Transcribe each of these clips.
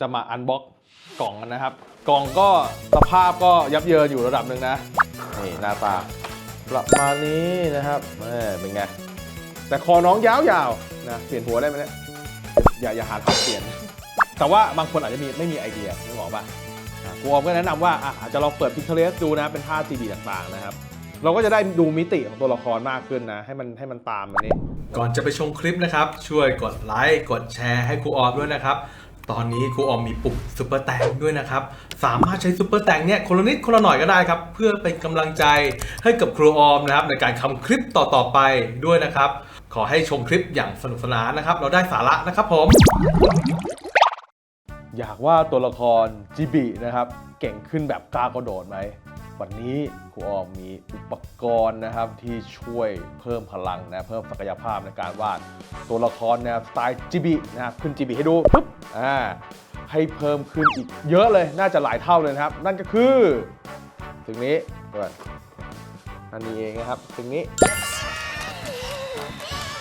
จะมาอันบ็อกกล่องกันนะครับ กล่องก็สภาพก็ยับเยินอยู่ระดับหนึ่งนะ นี่หน้าตาประมาณนี้นะครับเออเป็นไง แต่คอน้องยาวๆนะ เปลี่ยนหัวได้ไหมเนี่ยอย่าอย่าหาทำเปลี่ยน แต่ว่าบางคนอาจจะมีไม่มีไอเดียนึกออกป่ะอะครูออมก็แนะนำว่าอาจจะลองเปิด Pinterest ดูนะ เป็นท่า GB ต่างๆนะครับ เราก็จะได้ดูมิติของตัวละครมากขึ้นนะ ให้มันให้มันตามมันนี้ก่อนจะไปชมคลิปนะครับ ช่วยกดไลค์กดแชร์ให้ครูออมด้วยนะครับ ตอนนี้ครูออมมีปุ่มซุปเปอร์แตงด้วยนะครับ สามารถใช้ซุปเปอร์แตงเนี่ยคนละนิดคนละหน่อยก็ได้ครับ เพื่อเป็นกำลังใจให้กับครูออมนะครับ ในการทำคลิปต่อๆไปด้วยนะครับ ขอให้ชมคลิปอย่างสนุกสนานนะครับ เราได้สาระนะครับผม อยากว่าตัวละครจิบินะครับ เก่งขึ้นแบบกล้ากระโดดไหม วันนี้ครูออมมีอุปกรณ์นะครับที่ช่วยเพิ่มพลังนะเพิ่มศักยภาพในการวาดตัวละครแนวสไตล์จิบินะครับขึ้นจิบิให้ดูปุ๊บอ่าให้เพิ่มขึ้นอีกเยอะเลยน่าจะหลายเท่าเลยนะครับ นั่นก็คือสิ่งนี้ก่อนอันนี้เองนะครับสิ่งนี้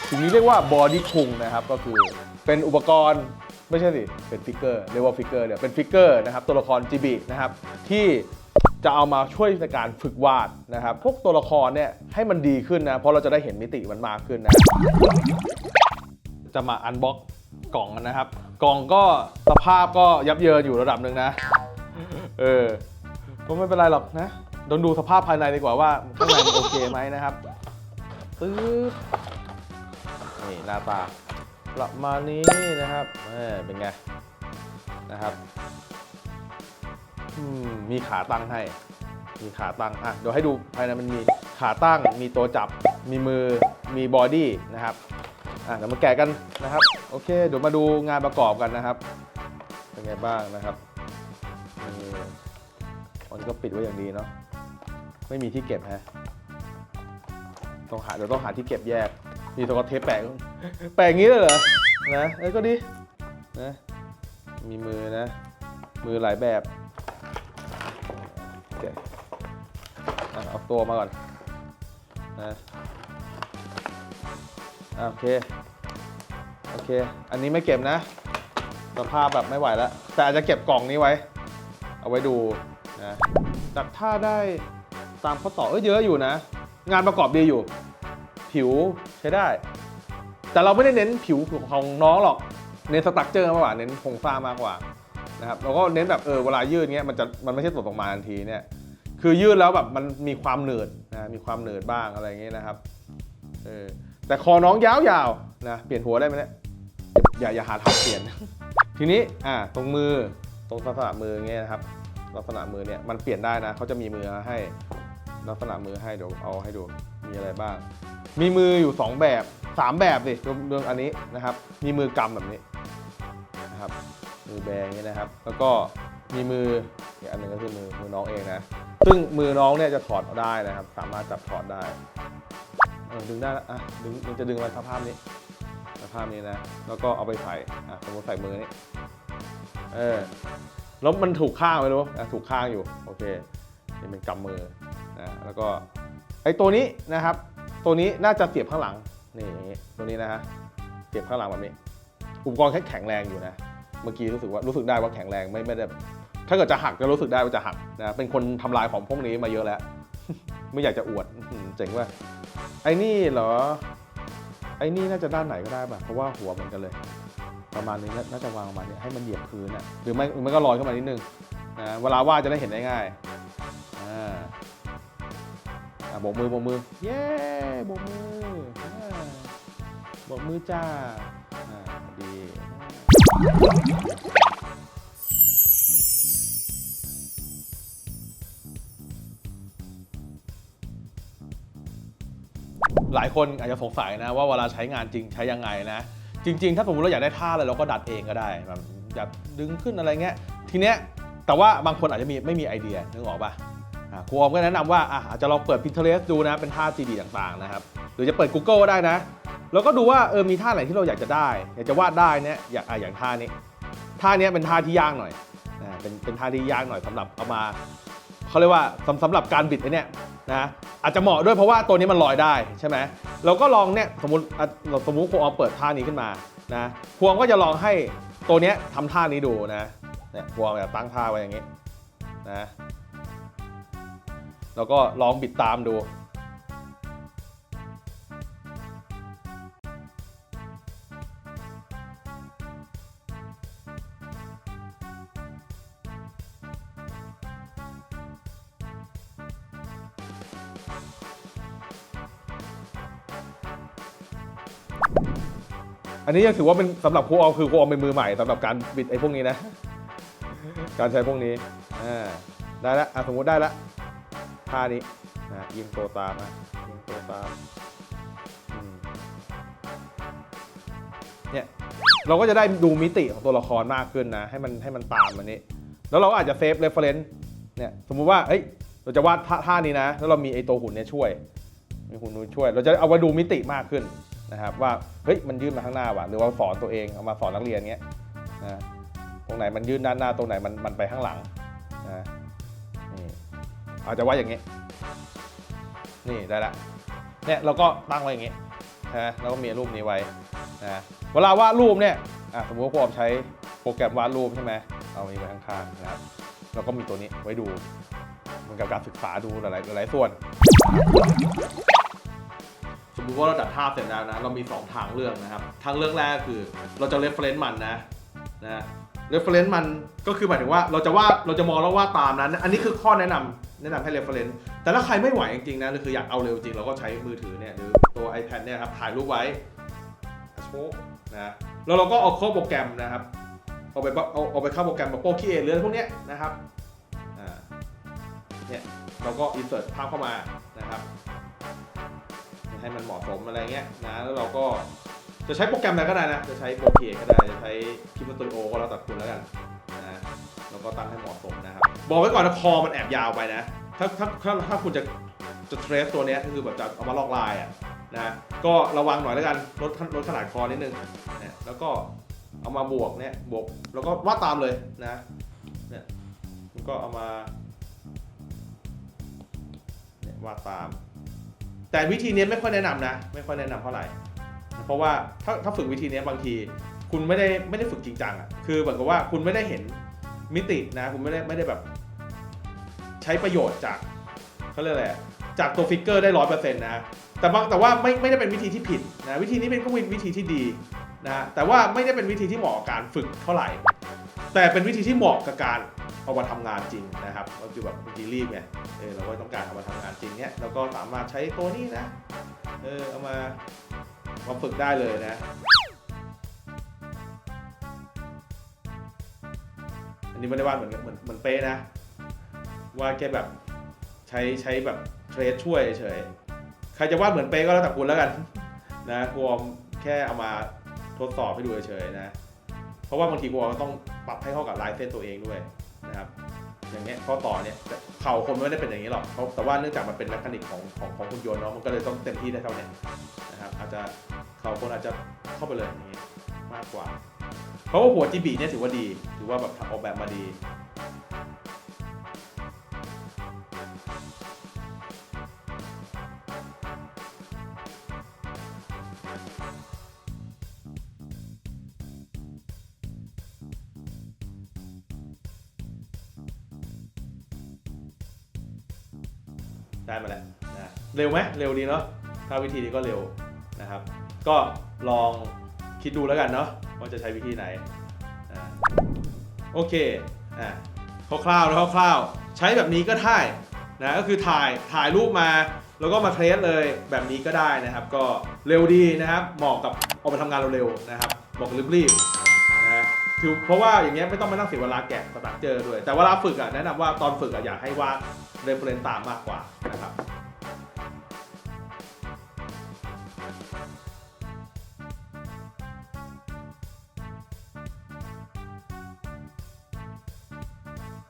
สิ่งนี้เรียกว่าบอดี้คุงนะครับก็คือเป็นอุปกรณ์ไม่ใช่สิ เป็นฟิกเกอร์ เรียกว่าฟิกเกอร์เดี๋ยวเป็นฟิกเกอร์นะครับ ตัวละครจิบินะครับ ที่ จะเอามาช่วยในการฝึกวาดนะครับ พวกตัวละครเนี่ยให้มันดีขึ้นนะ เพราะเราจะได้เห็นมิติมันมากขึ้นนะ จะมาอันบ็อกกล่องกันนะครับ กล่องก็สภาพก็ยับเยินอยู่ระดับหนึ่งนะ เออ ก็ไม่เป็นไรหรอกนะต้องดูสภาพภายในดีกว่าว่าข้างในมันโอเคไหมนะครับปึ๊บนี่หน้าตาประมาณนี้นะครับเออเป็นไงนะครับ อืมมีขาตั้งให้ มีขาตั้งอะเดี๋ยวให้ดูภายในมันมีขาตั้ง มีตัวจับ มีมือ มีบอดี้นะครับ อะเดี๋ยวมาแกะกันนะครับ โอเค เดี๋ยวมาดูงานประกอบกันนะครับ เป็นไงบ้างนะครับนี่มันก็ปิดไว้อย่างดีเนาะ ไม่มีที่เก็บฮะ ต้องหาเดี๋ยวต้องหาที่เก็บแยก มีสกอตเทปแปะ แปะอย่างนี้เลยเหรอ นะ เอ้ยก็ดี นะ มีมือนะ มือหลายแบบ ตัวมาก่อนนะโอเค โอเค อันนี้ไม่เก็บนะ สภาพแบบไม่ไหวแล้ว แต่อาจจะเก็บกล่องนี้ไว้ เอาไว้ดูนะดักท่าได้ตามข้อต่อเอ้ยเยอะอยู่นะ งานประกอบดีอยู่ ผิวใช้ได้ แต่เราไม่ได้เน้นผิวของน้องหรอก เน้นสตั๊กเจอร์มากกว่า เน้นโครงสร้างมากกว่านะครับ แล้วก็เน้นแบบเออเวลายืดเงี้ยมันจะมันไม่ใช่ตกออกมาทันทีเนี่ย คือยืดแล้วแบบมันมีความเหนืดนะมีความเหนืดบ้างอะไรอย่างเงี้ยนะครับเออแต่คอน้องยาวๆนะเปลี่ยนหัวได้ไหมเนี่ยอย่าอย่าหาทำเปลี่ยน ทีนี้อ่าตรงมือตรงลักษณะมือเงี้ยนะครับ ลักษณะมือเนี่ยมันเปลี่ยนได้นะเขาจะมีมือให้ลักษณะมือให้เดี๋ยวเอาให้ดูมีอะไรบ้าง มีมืออยู่ 2 แบบ 3 แบบสิรวมรวมอันนี้นะครับ มีมือกำแบบนี้นะครับมือแบงอย่างนี้นะครับ แล้วก็มีมืออีกอันหนึ่งก็คือมือมือน้องเองนะ ซึ่งมือน้องเนี่ยจะถอดได้นะครับ สามารถจับถอดได้เออดึงได้แล้วอะดึงมันจะดึงมาสภาพนี้สภาพนี้นะ แล้วก็เอาไปใส่อะสมมติใส่มือนี้เออแล้วมันถูกข้างไหมรู้อะถูกข้างอยู่โอเคนี่เป็นกำมือนะแล้วก็ไอ้ตัวนี้นะครับ ตัวนี้น่าจะเสียบข้างหลังนี่อย่างงี้ตัวนี้นะฮะเสียบข้างหลังแบบนี้อุปกรณ์แค่แข็งแรงอยู่นะ เมื่อกี้รู้สึกว่ารู้สึกได้ว่าแข็งแรงไม่ไม่ได้ ถ้าเกิดจะหักก็รู้สึกได้ว่าจะหักนะเป็นคนทำลายของพวกนี้มาเยอะแล้ว ไม่อยากจะอวดเจ๋งว่ะไอ้นี่เหรอ ไอ้นี่น่าจะด้านไหนก็ได้ป่ะเพราะว่าหัวเหมือนกันเลย ประมาณนี้น่าน่าจะวางประมาณนี้ให้มันเหยียบพื้นอะหรือไม่หรือไม่ก็ลอยขึ้นมานิดนึงนะเวลาวาดจะได้เห็นได้ง่ายอ่าอะโบกมือโบกมือ เย้โบกมืออ่าโบกมือจ้าอ่าดี หลายคนอาจจะสงสัยนะว่าเวลาใช้งานจริงใช้ยังไงนะ จริง ๆ ถ้าสมมติเราอยากได้ท่าอะไรเราก็ดัดเองก็ได้แบบอยากดึงขึ้นอะไรเงี้ยทีเนี้ยแต่ว่าบางคนอาจจะมีไม่มีไอเดียนึกออกป่ะครูออมก็แนะนำว่าอาจจะลองเปิด Pinterest ดูนะเป็นท่า GD ต่างๆนะครับหรือจะเปิด Google ก็ได้นะ แล้วก็ดูว่าเออมีท่าไหนที่เราอยากจะได้ อยากจะวาดได้เนี่ยอยางอะอย่างท่านี้ท่านี้เป็นท่าที่ยากหน่อยนะเป็นเป็นท่าที่ยากหน่อยสำหรับเอามาเขาเรียกว่าสำสำหรับการบิดไอ้เนี่ย นะอาจจะเหมาะด้วยเพราะว่าตัวนี้มันลอยได้ใช่ไหมเราก็ลองเนี่ยสมมติเราสมมติครูออมเปิดท่านี้ขึ้นมานะควงก็จะลองให้ตัวเนี้ยทำท่านี้ดูนะเนี่ยพวงแบบตั้งท่าไว้อย่างนี้นะแล้วก็ลองบิดตามดู อันนี้ยังถือว่าเป็นสำหรับครูออมคือครูออมเป็นมือใหม่สำหรับการบิดไอ้พวกนี้นะ การใช้พวกนี้อ่าได้แล้วอะสมมุติได้แล้วท่านี้นะยิงตัวตามนะยิงตัวตามอืมเนี่ยเราก็จะได้ดูมิติของตัวละครมากขึ้นนะ ให้มันให้มันตามอันนี้ แล้วเราก็อาจจะเซฟเรฟเฟรนซ์เนี่ยสมมุติว่าเฮ้ยเราจะวาดท่านี้นะ แล้วเรามีไอ้ตัวหุ่นเนี่ยช่วยมีหุ่นนู้นช่วย เราจะเอามาดูมิติมากขึ้น นะครับว่าเฮ้ยมันยื่นมาข้างหน้าว่ะหรือว่าสอนตัวเองเอามาสอนนักเรียนเงี้ยนะตรงไหนมันยื่นด้านหน้าตรงไหนมันมันไปข้างหลังนะนี่อาจจะว่าอย่างงี้นี่ได้ละเนี่ยเราก็ตั้งไว้อย่างงี้นะแล้วก็มีรูปนี้ไว้นะเวลาวาดรูปเนี่ยสมมติว่าผมใช้โปรแกรมวาดรูปใช่ไหมเอาอันนี้ไว้ข้างๆนะครับแล้วก็มีตัวนี้ไว้ดูเหมือนกับการศึกษาดูหลายๆหลายส่วน มมุติว่าเราจัดภาพเสร็จแล้วนะ เรามี 2 ทางเลือกนะครับ ทางเลือกแรกคือเราจะ reference มันนะนะ reference มันก็คือหมายถึงว่าเราจะว่าเราจะมองแล้วว่าตามนั้น อันนี้คือข้อแนะนำแนะนำให้ reference แต่ถ้าใครไม่ไหวจริงๆนะหรือคืออยากเอาเร็วจริงเราก็ใช้มือถือเนี่ยหรือตัว iPad เนี่ยครับถ่ายรูปไว้โชว์นะแล้วเราก็เอาเข้าโปรแกรมนะครับเอาไปเอาเอาไปเข้าโปรแกรมแบบโปรคีเอหรือพวกเนี้ยนะครับอ่าเนี่ยเราก็ insert ภาพเข้ามานะครับ ให้มันเหมาะสมอะไรเงี้ยนะแล้วเราก็จะใช้โปรแกรมอะไรก็ได้นะ จะใช้โปรเก็ได้จะใช้คิปสตูดิโอก็แล้วแต่คุณแล้วกันนะแล้วก็ตั้งให้เหมาะสมนะครับ บอกไว้ก่อนนะคอมันแอบยาวไปนะ ถ้าถ้าถ้าถ้าคุณจะจะเทรสตัวเนี้ยก็คือแบบจะเอามาลอกลายอะนะก็ระวังหน่อยแล้วกันลดลดขนาดคอนิดนึงเนี่ยแล้วก็เอามาบวกเนี่ยบวกแล้วก็วาดตามเลยนะเนี่ยมันก็เอามาเนี่ยวาดตาม แต่วิธีนี้ไม่ค่อยแนะนำนะ ไม่ค่อยแนะนำเท่าไหร่ เพราะว่าถ้าถ้าฝึกวิธีนี้บางที คุณไม่ได้ไม่ได้ฝึกจริงจังอะคือเหมือนกับว่าคุณไม่ได้เห็นมิตินะ คุณไม่ได้ไม่ได้แบบ ใช้ประโยชน์จากเขาเรียกอะไรจากตัวฟิกเกอร์ได้ร้อยเปอร์เซ็นต์นะ แต่บางแต่ว่าไม่ไม่ได้เป็นวิธีที่ผิดนะวิธีนี้เป็นก็เป็นวิธีที่ดีนะแต่ว่าไม่ได้เป็นวิธีที่เหมาะกับการฝึกเท่าไหร่ แต่เป็นวิธีที่เหมาะกับการ เอามาทำงานจริงนะครับ ก็คือแบบบางทีรีบไงเออเราก็ต้องการเอามาทำงานจริงเนี้ยเราก็สามารถใช้ตัวนี้นะเออเอามามาฝึกได้เลยนะอันนี้ไม่ได้วาดเหมือนเหมือนเหมือนเป๊ะนะวาดแค่แบบใช้ใช้แบบเทรดช่วยเฉยใครจะวาดเหมือนเป๊ะก็แล้วแต่คุณแล้วกันนะกลัวแค่เอามาทดสอบให้ดูเฉยๆนะ เพราะว่าบางทีกลัวต้องปรับให้เข้ากับลายเส้นตัวเองด้วย นะครับอย่างเงี้ยข้อต่อเนี่ยเข่าคนไม่ได้เป็นอย่างนี้หรอกเขาแต่ว่าเนื่องจากมันเป็นแมคานิกของของของคุณยนต์เนาะมันก็เลยต้องเต็มที่ได้เท่าเนี้ยนะครับอาจจะเข่าคนอาจจะเข้าไปเลยอย่างนี้มากกว่าเพราะว่าหัวจีบีเนี่ยถือว่าดีถือว่าแบบออกแบบมาดี ได้มาแล้วนะเร็วไหมเร็วดีเนาะถ้าวิธีนี้ก็เร็วนะครับ ก็ลองคิดดูแล้วกันเนาะว่าจะใช้วิธีไหนอ่าโอเคอะคร่าวๆนะคร่าวๆใช้แบบนี้ก็ได้นะก็คือถ่ายถ่ายรูปมาแล้วก็มาเทรสเลยแบบนี้ก็ได้นะครับ ก็เร็วดีนะครับเหมาะกับออกมาทำงานเร็วๆนะครับบอกรีบๆนะถือเพราะว่าอย่างเงี้ยไม่ต้องมานั่งเสียเวลาแกะสตั๊กเจอด้วย แต่เวลาฝึกอะแนะนำว่าตอนฝึกอะอยากให้วาดเรฟเฟรนตามมากกว่า นะ